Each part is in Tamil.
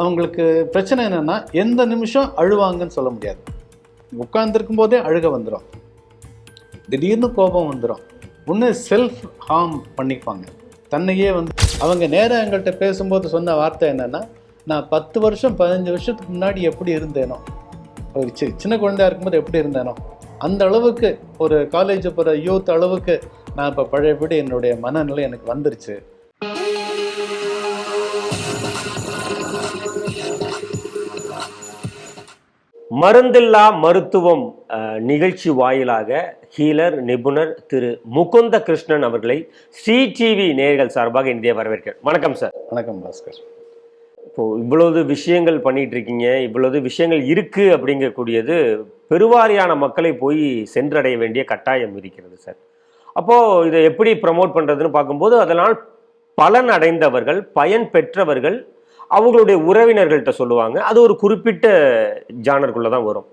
அவங்களுக்கு பிரச்சனை என்னென்னா எந்த நிமிஷம் அழுவாங்கன்னு சொல்ல முடியாது. உட்கார்ந்துருக்கும் போதே அழுக வந்துடும் திடீர்னு கோபம் வந்துடும் ஒன்று செல்ஃப் ஹார்ம் பண்ணிப்பாங்க. தன்னையே வந்து அவங்க நேராக எங்கள்கிட்ட பேசும்போது சொன்ன வார்த்தை என்னென்னா நான் பத்து வருஷம் பதினஞ்சு வருஷத்துக்கு முன்னாடி எப்படி இருந்தேனோ? ஒரு சி சின்ன குழந்தையா இருக்கும்போது எப்படி இருந்தேனோ? அந்த அளவுக்கு ஒரு காலேஜ் போகிற யூத் அளவுக்கு நான் இப்போ பழையபடி என்னுடைய மனநிலை எனக்கு வந்துருச்சு. மருந்தில்லா மருத்துவம் நிகழ்ச்சி வாயிலாக ஹீலர் நிபுணர் திரு முகுந்த கிருஷ்ணன் அவர்களை ஸ்ரீ டிவி நேயர்கள் சார்பாக இந்திய வரவேற்கிறேன் வணக்கம் சார். வணக்கம் பாஸ்கர். இப்போ இவ்வளவு விஷயங்கள் பண்ணிட்டு இருக்கீங்க இவ்வளவு விஷயங்கள் இருக்கு அப்படிங்கக்கூடியது பெருவாரியான மக்களை போய் சென்றடைய வேண்டிய கட்டாயம் இருக்கிறது சார். அப்போ இதை எப்படி ப்ரமோட் பண்றதுன்னு பார்க்கும்போது அதனால் பலன் அடைந்தவர்கள் பயன் பெற்றவர்கள் அவங்களுடைய உறவினர்கள்ட்ட சொல்லுவாங்க. அது ஒரு குறிப்பிட்ட ஜானருக்குள்ள தான் வரும்.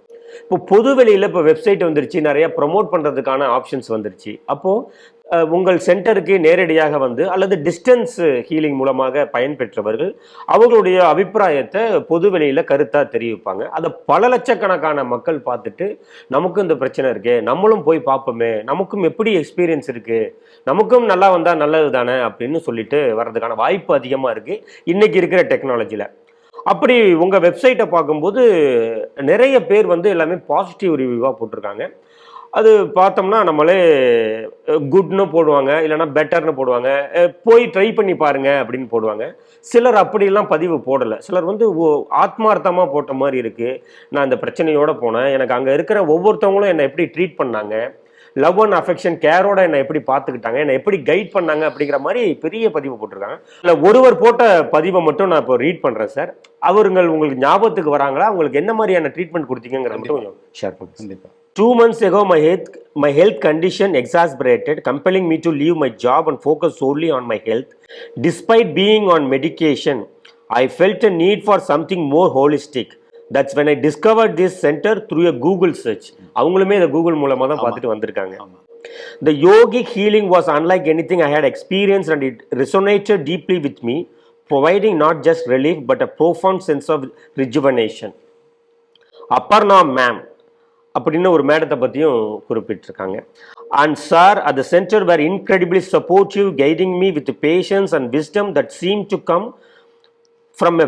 இப்போ பொது வெளியில் இப்போ வெப்சைட் வந்துருச்சு நிறைய ப்ரமோட் பண்ணுறதுக்கான ஆப்ஷன்ஸ் வந்துருச்சு. அப்போது உங்கள் சென்டருக்கு நேரடியாக வந்து அல்லது டிஸ்டன்ஸ் ஹீலிங் மூலமாக பயன்பெற்றவர்கள் அவங்களுடைய அபிப்பிராயத்தை பொதுவெளியில் கருத்தாக தெரிவிப்பாங்க. அதை பல லட்சக்கணக்கான மக்கள் பார்த்துட்டு நமக்கும் இந்த பிரச்சனை இருக்கே நம்மளும் போய் பார்ப்போமே நமக்கும் எப்படி எக்ஸ்பீரியன்ஸ் இருக்குது நமக்கும் நல்லா வந்தால் நல்லது தானே அப்படின்னு சொல்லிட்டு வர்றதுக்கான வாய்ப்பு அதிகமாக இருக்குது இன்றைக்கி இருக்கிற டெக்னாலஜியில் அப்படி உங்கள் வெப்சைட்டை பார்க்கும்போது நிறைய பேர் வந்து எல்லாமே பாசிட்டிவ் ரிவ்யூவாக போட்டிருக்காங்க. அது பார்த்தோம்னா நம்மளே குட்னு போடுவாங்க இல்லைன்னா பெட்டர்னு போடுவாங்க. போய் ட்ரை பண்ணி பாருங்க அப்படின்னு போடுவாங்க. சிலர் அப்படிலாம் பதிவு போடலை. சிலர் வந்து ஆத்மார்த்தமாக போட்ட மாதிரி இருக்கு. நான் இந்த பிரச்சனையோட போனேன். எனக்கு அங்கே இருக்கிற ஒவ்வொருத்தவங்களும் என்னை எப்படி ட்ரீட் பண்ணாங்க? லவ் அண்ட் அஃபெக்ஷன் கேரோட என்னை எப்படி பார்த்துக்கிட்டாங்க? என்னை எப்படி கைட் பண்ணாங்க? அப்படிங்கிற மாதிரி பெரிய பதிவு போட்டிருக்காங்க. இல்லை ஒருவர் போட்ட பதிவை மட்டும் நான் இப்போ ரீட் பண்ணுறேன் சார் அவருங்கள் உங்களுக்கு ஞாபகத்துக்கு வராங்களா? உங்களுக்கு என்ன மாதிரியான ட்ரீட்மெண்ட் கொடுத்தீங்கிறத மட்டும் கொஞ்சம் ஷேர் பண்ணுங்க கண்டிப்பாக Two months ago, my health, my health condition exacerbated, compelling me to leave my job and focus solely on my health. Despite being on medication, I felt a need for something more holistic. That's when I discovered this center through a Google search. அவங்களுமே இதை கூகுள் மூலமாக தான் பார்த்துட்டு வந்திருக்காங்க ஆமாம் The yogic healing was unlike anything I had experienced and it resonated deeply with me, providing not just relief but a profound sense of rejuvenation. Aparna ma'am அப்படின்னு ஒரு மேடத்தை பற்றியும் குறிப்பிட்டிருக்காங்க and sir at the center where incredibly supportive guiding me with patience and wisdom that seem to come from a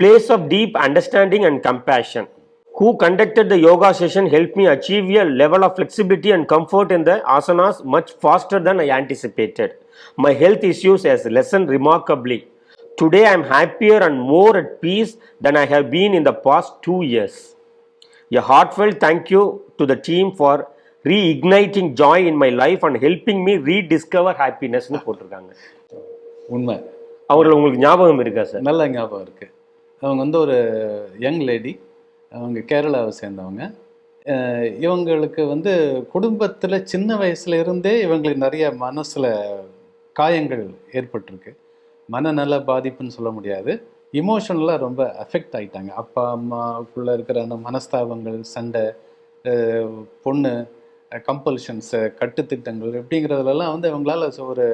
place of deep understanding and compassion who conducted the yoga session help me achieve a level of flexibility and comfort in the asanas much faster than I anticipated my health issues has lessen remarkably today I am happier and more at peace then I have been in the past two years A heartfelt thank you to the team for reigniting joy in my life and helping me rediscover happiness னு போட்டிருக்காங்க. உண்மை. அவர்கள் உங்களுக்கு ஞாபகம் இருக்கா சார் நல்ல ஞாபகம் இருக்கு. அவங்க வந்து ஒரு யங் லேடி அவங்க கேரளாவை சேர்ந்தவங்க. இவங்களுக்கு வந்து குடும்பத்தில் சின்ன வயசுல இருந்தே இவங்களுக்கு நிறைய மனசில் காயங்கள் ஏற்பட்டிருக்கு. மனநல பாதிப்புன்னு சொல்ல முடியாது. இமோஷனலாக ரொம்ப அஃபெக்ட் ஆகிட்டாங்க அப்பா அம்மாவுக்குள்ளே இருக்கிற அந்த மனஸ்தாபங்கள் சண்டை பொண்ணு கம்பல்ஷன்ஸு கட்டுத்திட்டங்கள் அப்படிங்கிறதுலலாம் வந்து அவங்களால ஒரு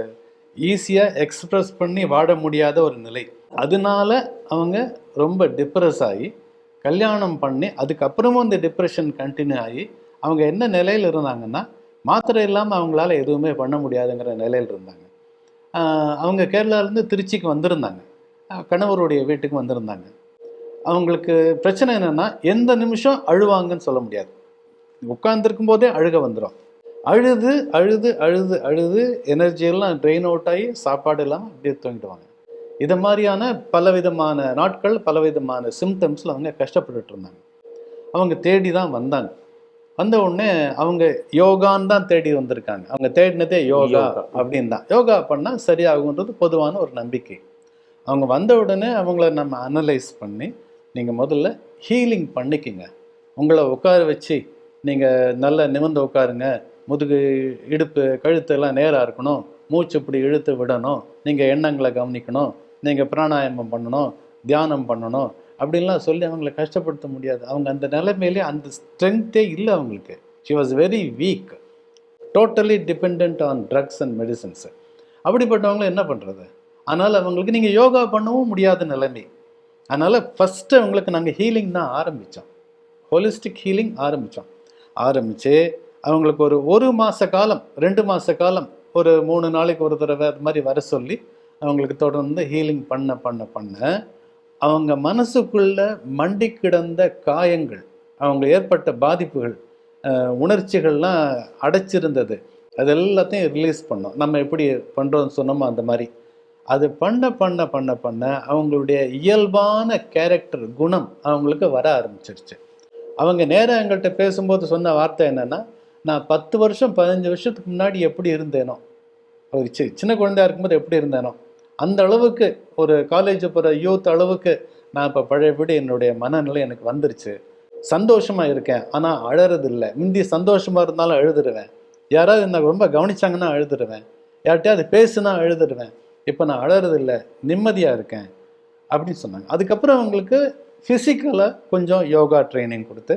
ஈஸியாக எக்ஸ்ப்ரெஸ் பண்ணி வாழ முடியாத ஒரு நிலை. அதனால அவங்க ரொம்ப டிப்ரெஸ் ஆகி கல்யாணம் பண்ணி அதுக்கப்புறமும் இந்த டிப்ரெஷன் கண்டினியூ ஆகி அவங்க என்ன நிலையில் இருந்தாங்கன்னா மாத்திரை இல்லாமல் அவங்களால எதுவுமே பண்ண முடியாதுங்கிற நிலையில் இருந்தாங்க. அவங்க கேரளாவிலேருந்து திருச்சிக்கு வந்திருந்தாங்க. கணவருடைய வீட்டுக்கு வந்திருந்தாங்க. அவங்களுக்கு பிரச்சனை என்னன்னா எந்த நிமிஷம் அழுவாங்கன்னு சொல்ல முடியாது. உட்கார்ந்துருக்கும் போதே அழுக வந்துடும் அழுது அழுது அழுது அழுது எனர்ஜி எல்லாம் ட்ரெயின் அவுட் ஆகி சாப்பாடு இல்லாமல் அப்படியே தூங்கிடுவாங்க. இது மாதிரியான பலவிதமான நாட்கள் பலவிதமான சிம்டம்ஸில் அவங்க கஷ்டப்பட்டுட்டு இருந்தாங்க. அவங்க தேடி தான் வந்தாங்க. வந்த உடனே அவங்க யோகான்னு தான் தேடி வந்திருக்காங்க. அவங்க தேடினதே யோகா யோகா. அப்படின்னு தான் யோகா பண்ணால் சரியாகுன்றது பொதுவான ஒரு நம்பிக்கை. அவங்க வந்த உடனே அவங்கள நம்ம அனலைஸ் பண்ணி நீங்கள் முதல்ல ஹீலிங் பண்ணிக்கிங்க. உங்களை உட்கார வச்சு நீங்கள் நல்ல நிமிர்ந்து உட்காருங்க. முதுகு இடுப்பு கழுத்தெல்லாம் நேராக இருக்கணும். மூச்சு இப்படி இழுத்து விடணும். நீங்கள் எண்ணங்களை கவனிக்கணும். நீங்கள் பிராணாயாமம் பண்ணணும். தியானம் பண்ணணும். அப்படின்லாம் சொல்லி அவங்கள கஷ்டப்படுத்த முடியாது. அவங்க அந்த நிலைமையிலே அந்த ஸ்ட்ரென்த்தே இல்லை அவங்களுக்கு. She was very weak totally depend on drugs and medicines அப்படிப்பட்டவங்கள என்ன பண்ணுறது அதனால் அவங்களுக்கு நீங்கள் யோகா பண்ணவும் முடியாத நிலைமை. அதனால் ஃபஸ்ட்டு அவங்களுக்கு நாங்கள் ஹீலிங் தான் ஆரம்பித்தோம் ஹோலிஸ்டிக் ஹீலிங் ஆரம்பித்தோம் ஆரம்பித்து அவங்களுக்கு ஒரு ஒரு மாத காலம் ரெண்டு மாத காலம் ஒரு மூணு நாளைக்கு ஒரு தடவை அது மாதிரி வர சொல்லி அவங்களுக்கு தொடர்ந்து ஹீலிங் பண்ண பண்ண பண்ண அவங்க மனசுக்குள்ள மண்டி கிடந்த காயங்கள் அவங்க ஏற்பட்ட பாதிப்புகள் உணர்ச்சிகள்லாம் அடைச்சிருந்தது. அது எல்லாத்தையும் ரிலீஸ் பண்ணோம். நம்ம எப்படி பண்ணுறோம்னு சொன்னோமோ அந்த மாதிரி. அது பண்ண பண்ண பண்ண பண்ண அவங்களுடைய இயல்பான கேரக்டர் குணம் அவங்களுக்கு வர ஆரம்பிச்சிருச்சு. அவங்க நேராக எங்கள்கிட்ட பேசும்போது சொன்ன வார்த்தை என்னென்னா நான் பத்து வருஷம் பதினஞ்சு வருஷத்துக்கு முன்னாடி எப்படி இருந்தேனோ? ஒரு சி சின்ன குழந்தையா இருக்கும்போது எப்படி இருந்தேனோ? அந்த அளவுக்கு ஒரு காலேஜ் போகிற யூத் அளவுக்கு நான் இப்போ பழையபடி என்னுடைய மனநிலை எனக்கு வந்துருச்சு. சந்தோஷமாக இருக்கேன். ஆனால் அழறது இல்லை முந்தி சந்தோஷமாக இருந்தாலும் எழுதுருவேன் யாராவது என்ன ரொம்ப கவனிச்சாங்கன்னா எழுதுருவேன் யார்கிட்டயாவது பேசுனா எழுதுருவேன் இப்போ நான் அழறதில்ல நிம்மதியாக இருக்கேன் அப்படின்னு சொன்னாங்க. அதுக்கப்புறம் அவங்களுக்கு ஃபிசிக்கலாக கொஞ்சம் யோகா ட்ரைனிங் கொடுத்து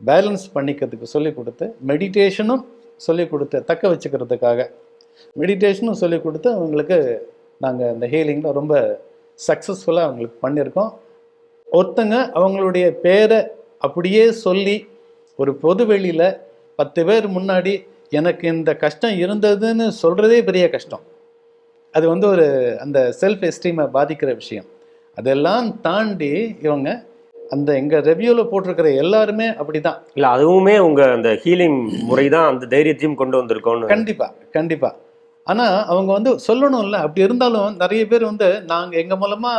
பேலன்ஸ் பண்ணிக்கிறதுக்கு சொல்லி கொடுத்து மெடிடேஷனும் சொல்லி கொடுத்து தக்க வச்சுக்கிறதுக்காக மெடிடேஷனும் சொல்லி கொடுத்து அவங்களுக்கு நாங்கள் இந்த ஹீலிங்கில் ரொம்ப சக்ஸஸ்ஃபுல்லாக அவங்களுக்கு பண்ணியிருக்கோம். ஒருத்தங்க அவங்களுடைய பேரை அப்படியே சொல்லி ஒரு பொது வெளியில் பத்து பேர் முன்னாடி எனக்கு இந்த கஷ்டம் இருந்ததுன்னு சொல்கிறதே பெரிய கஷ்டம். அது வந்து ஒரு அந்த செல்ஃப் எஸ்டீமை பாதிக்கிற விஷயம். அதெல்லாம் தாண்டி இவங்க அந்த எங்கள் ரெவ்யூவில் போட்டிருக்கிற எல்லாருமே அப்படிதான். இல்ல அதுவுமே உங்க அந்த ஹீலிங் முறை தான் அந்த தைரியத்தையும் கொண்டு வந்திருக்கோம்னு கண்டிப்பா கண்டிப்பா. ஆனா அவங்க வந்து சொல்லணும்ல அப்படி இருந்தாலும் நிறைய பேர் வந்து நாங்க எங்க மூலமா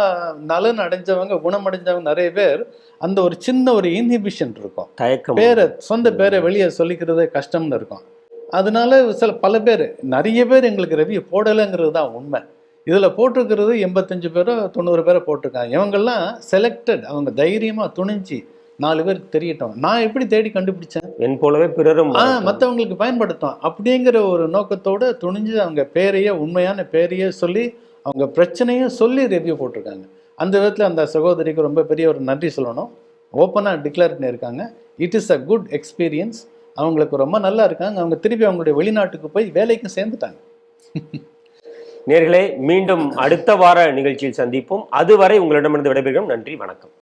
நலன் அடைஞ்சவங்க குணமடைஞ்சவங்க நிறைய பேர் அந்த ஒரு சின்ன ஒரு இன்ஹிபிஷன் இருக்கும். தயக்கம். பேரை சொந்த பேரை வெளியே சொல்லிக்கிறது கஷ்டம்னு இருக்கும். அதனால சில பல பேர் நிறைய பேர் எங்களுக்கு ரெவியூ போடலைங்கிறது தான் உண்மை. இதில் போட்டிருக்கிறது எண்பத்தஞ்சு பேரோ தொண்ணூறு பேரை போட்டிருக்காங்க. இவங்கெல்லாம் செலக்டட் அவங்க தைரியமாக துணிஞ்சு நாலு பேருக்கு தெரியட்டும். நான் எப்படி தேடி கண்டுபிடிச்சேன்? என் போலவே பிறரும் ஆ மற்றவங்களுக்கு பயன்படுத்தும். அப்படிங்கிற ஒரு நோக்கத்தோட துணிஞ்சு அவங்க பேரையே உண்மையான பேரையே சொல்லி அவங்க பிரச்சனையும் சொல்லி ரிவ்யூ போட்டிருக்காங்க. அந்த விதத்தில் அந்த சகோதரிக்கு ரொம்ப பெரிய ஒரு நன்றி சொல்லணும். ஓப்பனாக டிக்ளேர் பண்ணியிருக்காங்க. It is a good experience அவங்களுக்கு ரொம்ப நல்லா இருக்காங்க. அவங்க திருப்பி அவங்களுடைய வெளிநாட்டுக்கு போய் வேலைக்கும் சேர்ந்துட்டாங்க. நேர்களே மீண்டும் அடுத்த வார நிகழ்ச்சியில் சந்திப்போம். அதுவரை உங்களிடமிருந்து விடைபெறுகிறோம். நன்றி வணக்கம்.